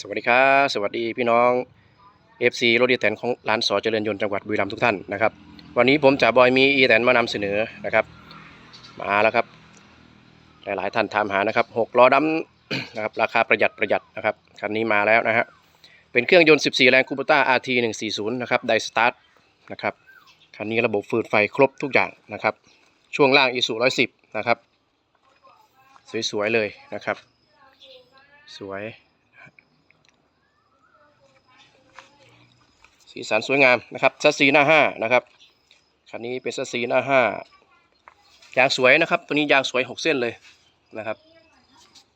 สวัสดีครับสวัสดีพี่น้อง FC รถดีแตนของร้านสอเจริญยนต์จังหวัดบุรีรัมย์ทุกท่านนะครับวันนี้ผมจ่าบอยมีอีแตนมานำเสนอนะครับ มาแล้วครับ หลายๆท่านถามหานะครับหกล้อดำนะครับราคาประหยัดประหยัดนะครับคันนี้มาแล้วนะฮะเป็นเครื่องยนต์ 14 แรงคูปต้า RT 140นะครับไดสตาร์ทนะครับคันนี้ระบบฟืนไฟครบทุกอย่างนะครับช่วงล่าง ISU 110นะครับ สวยๆเลยนะครับ สวย สีสันสวยงามนะครับซัสซีหน้าห้านะครับคันนี้เป็นซัสซีหน้าห้ายางสวยนะครับ ตัวนี้ยางสวยหกเส้นเลยนะครับ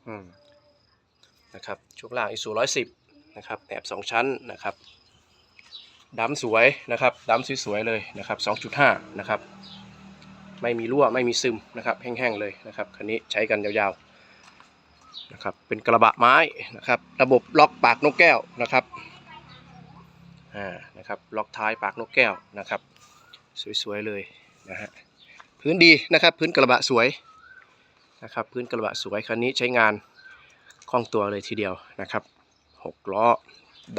อืมนะครับช่วงล่างอีสูร้อยสิบนะครับแอบสองชั้นนะครับดำสวยนะครับดำสวยๆเลยนะครับสองจุดห้านะครับไม่มีรั่วไม่มีซึมนะครับแห้งๆเลยนะครับคันนี้ใช้กันยาวๆนะครับเป็นกระบะไม้นะครับ ระบบล็อกปากนกแก้วนะครับ อ่านะครับล็อกท้ายปากนกแก้วนะครับ สวยๆเลยนะฮะพื้นดีนะครับพื้นกระบะสวยนะครับพื้นกระบะสวยคันนี้ใช้งานคล่องตัวเลยทีเดียวนะครับหกล้อ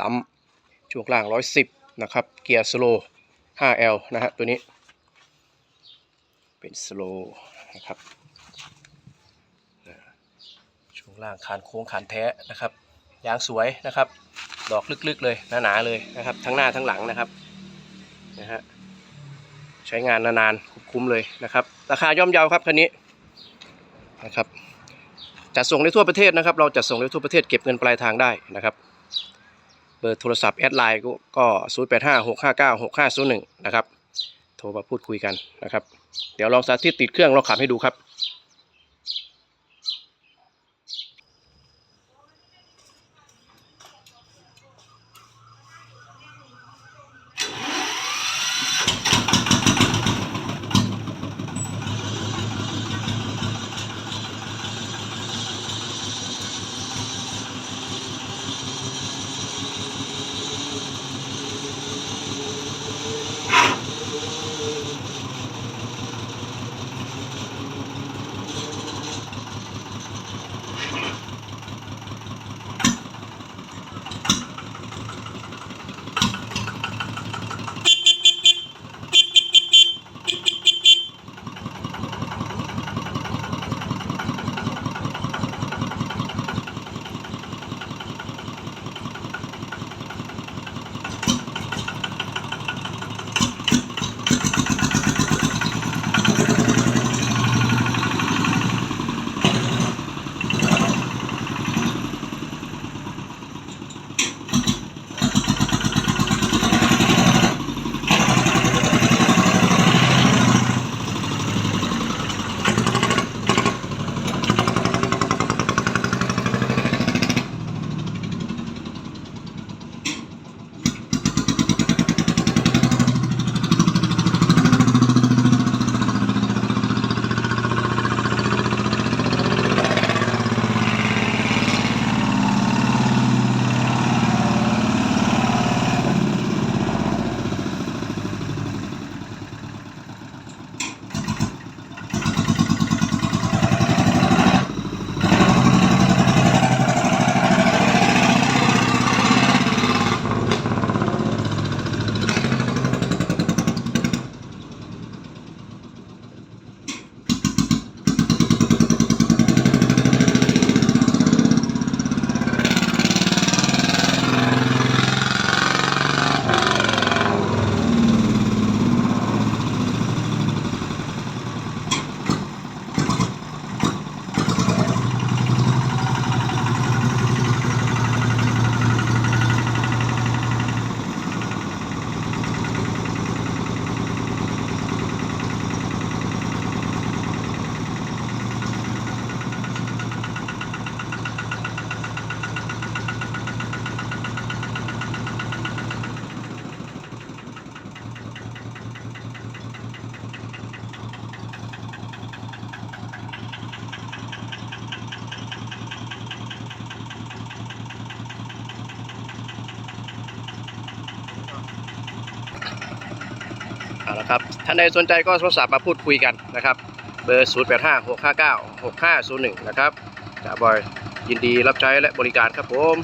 ดำช่วงล่าง 110นะครับเกียร์สโล 5L นะฮะตัวนี้ เป็นสโลนะครับช่วงล่างคานโค้งคานแท้นะครับยางสวยนะครับ ดอกลึกๆเลยหนาๆเลยนะครับ ทั้งหน้าทั้งหลังนะครับนะฮะใช้งานนานๆคุ้มเลยนะครับ ราคาย่อมเยาครับคันนี้นะครับจัดส่งได้ทั่วประเทศนะครับ เราจัดส่งได้ทั่วประเทศเก็บเงินปลายทางได้นะครับ เบอร์โทรศัพท์แอดไลน์ก็0 8 5 6 5 9 6 5 0 1นะครับ โทรมาพูดคุยกันนะครับ เดี๋ยวลองสาธิตติดเครื่องลองขับให้ดูครับ เอาละครับท่านใดสนใจก็โทรศัพท์มาพูดคุยกันนะครับ เบอร์ 0 8 5 6 5 9 6 5 0 1 นะครับจ่าบอยยินดีรับใช้และบริการครับผม